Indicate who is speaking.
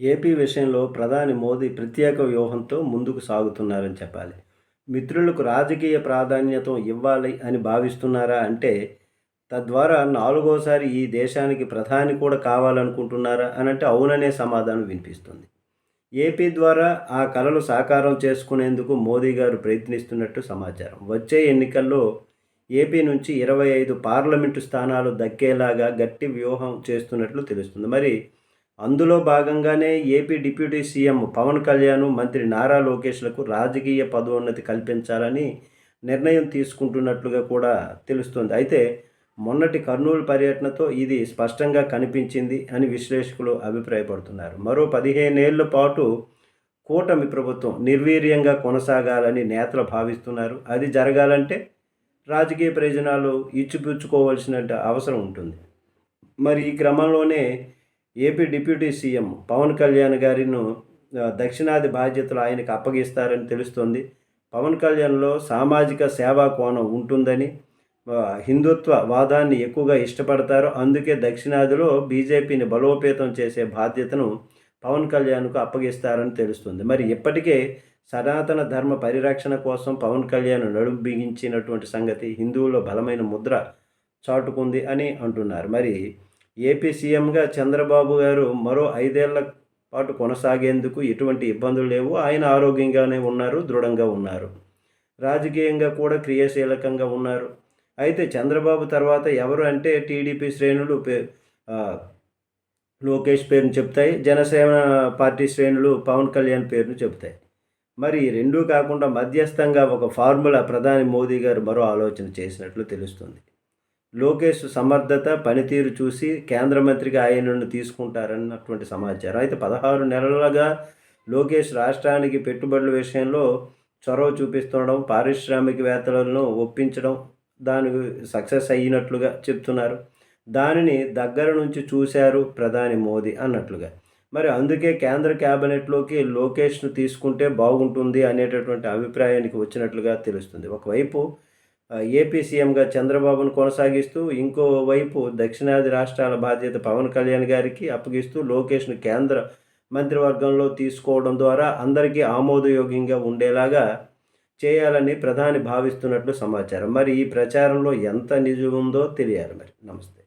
Speaker 1: AP విషయంలో ప్రధాని మోదీ ప్రత్యేక వ్యూహంతో ముందుకు సాగుతున్నారని చెప్పాలి. మిత్రులకు రాజకీయ ప్రాధాన్యత ఇవ్వాలి అని భావిస్తున్నారా అంటే తద్వారా నాలుగోసారి ఈ దేశానికి ప్రధాని కూడా కావాలనుకుంటున్నారా అని అంటే అవుననే సమాధానం వినిపిస్తుంది. ఏపీ ద్వారా ఆ కలలు సాకారం చేసుకునేందుకు మోదీ గారు ప్రయత్నిస్తున్నట్టు సమాచారం. వచ్చే ఎన్నికల్లో ఏపీ నుంచి ఇరవై ఐదు పార్లమెంటు స్థానాలు దక్కేలాగా గట్టి వ్యూహం చేస్తున్నట్లు తెలుస్తుంది. మరి అందులో భాగంగానే AP deputy CM Pawan Kalyan మంత్రి నారా లోకేష్లకు రాజకీయ పదోన్నతి కల్పించాలని నిర్ణయం తీసుకుంటున్నట్లుగా కూడా తెలుస్తుంది. అయితే మొన్నటి కర్నూలు పర్యటనతో ఇది స్పష్టంగా కనిపించింది అని విశ్లేషకులు అభిప్రాయపడుతున్నారు. మరో పదిహేనేళ్ళ పాటు కూటమి ప్రభుత్వం నిర్వీర్యంగా కొనసాగాలని నేతలు భావిస్తున్నారు. అది జరగాలంటే రాజకీయ ప్రయోజనాలు ఇచ్చిపుచ్చుకోవాల్సిన అవసరం ఉంటుంది. మరి ఈ క్రమంలోనే AP deputy CM Pawan Kalyan గారిను దక్షిణాది బాధ్యతలు ఆయనకు అప్పగిస్తారని తెలుస్తోంది. పవన్ కళ్యాణ్లో సామాజిక సేవా కోణం ఉంటుందని హిందుత్వ వాదాన్ని ఎక్కువగా ఇష్టపడతారు. అందుకే దక్షిణాదిలో బీజేపీని బలోపేతం చేసే బాధ్యతను పవన్ కళ్యాణ్కు అప్పగిస్తారని తెలుస్తుంది. మరి ఇప్పటికే సనాతన ధర్మ పరిరక్షణ కోసం పవన్ కళ్యాణ్ నడుం బిగించినటువంటి సంగతి హిందువుల్లో బలమైన ముద్ర చాటుకుంది అని అంటున్నారు. మరి ఏపీ సీఎంగా చంద్రబాబు గారు మరో ఐదేళ్ళ పాటు కొనసాగేందుకు ఎటువంటి ఇబ్బందులు లేవు. ఆయన ఆరోగ్యంగానే ఉన్నారు దృఢంగా ఉన్నారు. రాజకీయంగా కూడా క్రియాశీలకంగా ఉన్నారు. అయితే చంద్రబాబు తర్వాత ఎవరు అంటే టీడీపీ శ్రేణులు పే లోకేష్ పేరును చెప్తాయి. జనసేన పార్టీ శ్రేణులు పవన్ కళ్యాణ్ పేరును చెప్తాయి. మరి రెండూ కాకుండా మధ్యస్థంగా ఒక ఫార్ములా ప్రధాని మోదీ గారు మరో ఆలోచన చేసినట్లు తెలుస్తుంది. లోకేష్ సమర్థత పనితీరు చూసి కేంద్ర మంత్రిగా ఆయనను తీసుకుంటారన్నటువంటి సమాచారం. అయితే పదహారు నెలలుగా లోకేష్ రాష్ట్రానికి పెట్టుబడుల విషయంలో చొరవ చూపిస్తుండడం పారిశ్రామికవేత్తలను ఒప్పించడం దానికి సక్సెస్ అయినట్లుగా చెప్తున్నారు. దానిని దగ్గర నుంచి చూశారు ప్రధాని మోదీ అన్నట్లుగా. మరి అందుకే కేంద్ర క్యాబినెట్లోకి లోకేష్ను తీసుకుంటే బాగుంటుంది అనేటటువంటి అభిప్రాయానికి వచ్చినట్లుగా తెలుస్తుంది. ఒకవైపు ఏపీ సీఎంగా చంద్రబాబును కొనసాగిస్తూ ఇంకోవైపు దక్షిణాది రాష్ట్రాల బాధ్యత పవన్ కళ్యాణ్ గారికి అప్పగిస్తూ లోకేష్ను కేంద్ర మంత్రివర్గంలో తీసుకోవడం ద్వారా అందరికీ ఆమోదయోగ్యంగా ఉండేలాగా చేయాలని ప్రధాని భావిస్తున్నట్లు సమాచారం. మరి ఈ ప్రచారంలో ఎంత నిజం ఉందో తెలియాలి మరి. నమస్తే.